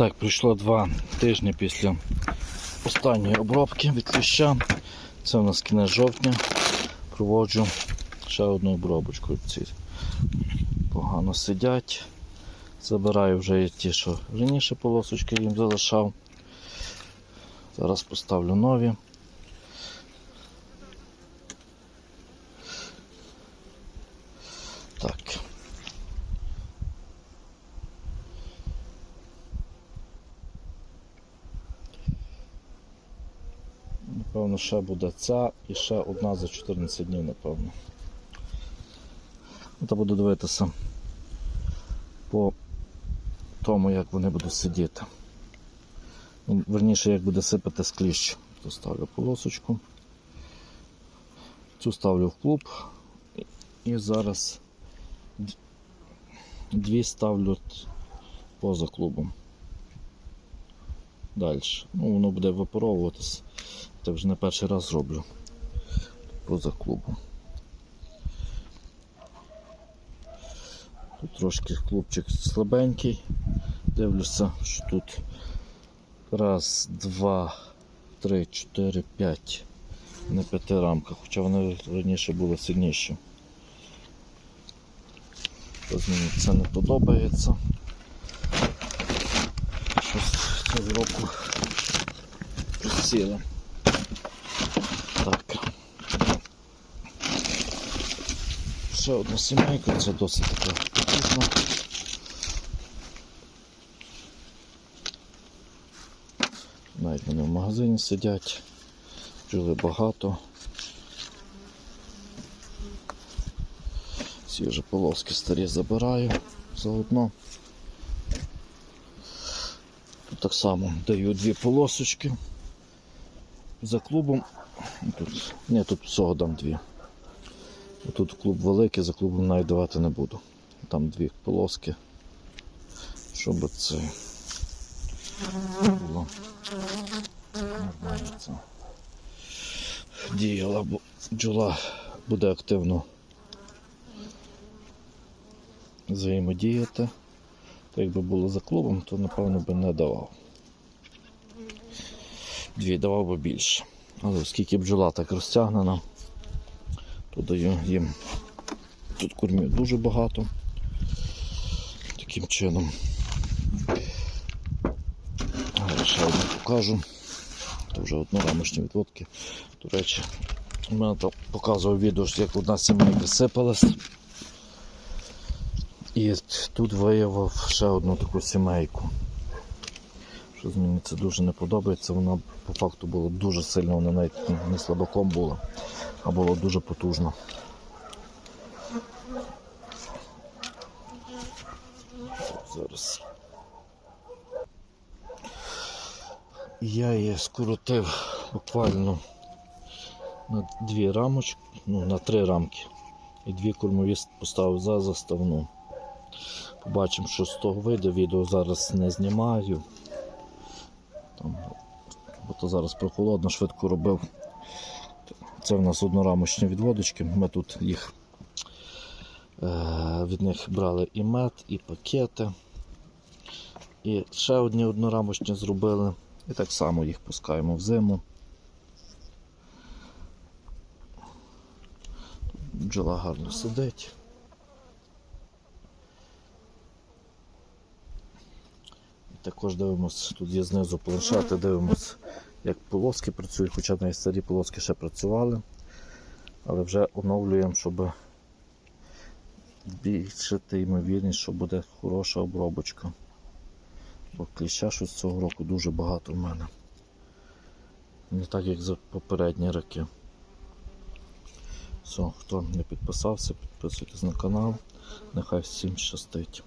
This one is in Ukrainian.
Так, пройшло два тижні після останньої обробки від кліща. Це у нас кінець жовтня. Проводжу ще одну обробочку. Ці погано сидять. Забираю вже ті, що раніше полосочки їм залишав. Зараз поставлю нові. Так. Напевно, ще буде ця і ще одна за 14 днів, напевно. Ну, Та буду дивитися по тому, як вони будуть сидіти. Ну, Верніше, як буде сипати з кліщ. То ставлю полосочку. Цю ставлю в клуб. І зараз дві ставлю поза клубом. Далі. Ну, воно буде випаровуватись. Це вже не перший раз роблю поза клубом. Тут трошки клубчик слабенький. Дивлюся, що тут раз, два, три, чотири, п'ять. На п'яти рамках, хоча вони раніше були сильніші. Щось мені це не подобається. Щось цього року присіли. Так. Ще одна сімейка, це досить така потужна. Навіть вони в магазині сидять, жили багато. Ці вже полоски старі забираю заодно. Тут так само даю дві полосочки за клубом. Тут, ні, тут всього дам дві. Тут клуб великий, за клубом навіть давати не буду. Там дві полоски. Щоб це було це діяла, бо бджола буде активно взаємодіяти. То якби було за клубом, то напевно би не давав. Дві давав би більше. Але оскільки бджола так розтягнена, то даю їм тут кормів дуже багато. Таким чином. Ще одну покажу. Це вже однорамочні відводки. До речі, у мене там показував відео, як одна сімейка сипалась. І тут виявив ще одну таку сімейку. Що мені це дуже не подобається. Вона по факту була дуже сильно, вона навіть не слабаком була, а була дуже потужна. Зараз. Я її скоротив буквально на дві рамочки, ну, на три рамки. І дві кормові поставив за заставну. Побачимо, що з того вийде. Відео зараз не знімаю. Там, бо то зараз прохолодно, швидко робив. Це в нас однорамочні відводочки. Ми тут їх е, від них брали і мед, і пакети. І ще одні однорамочні зробили. І так само їх пускаємо в зиму. Бджола гарно сидить. Також дивимося, тут є знизу планшети, дивимося, як полоски працюють, хоча старі полоски ще працювали. Але вже оновлюємо, щоб збільшити ймовірність, що буде хороша обробочка. Бо кліща щось цього року дуже багато в мене. Не так, як за попередні роки. Все, хто не підписався, підписуйтесь на канал. Нехай всім щастить.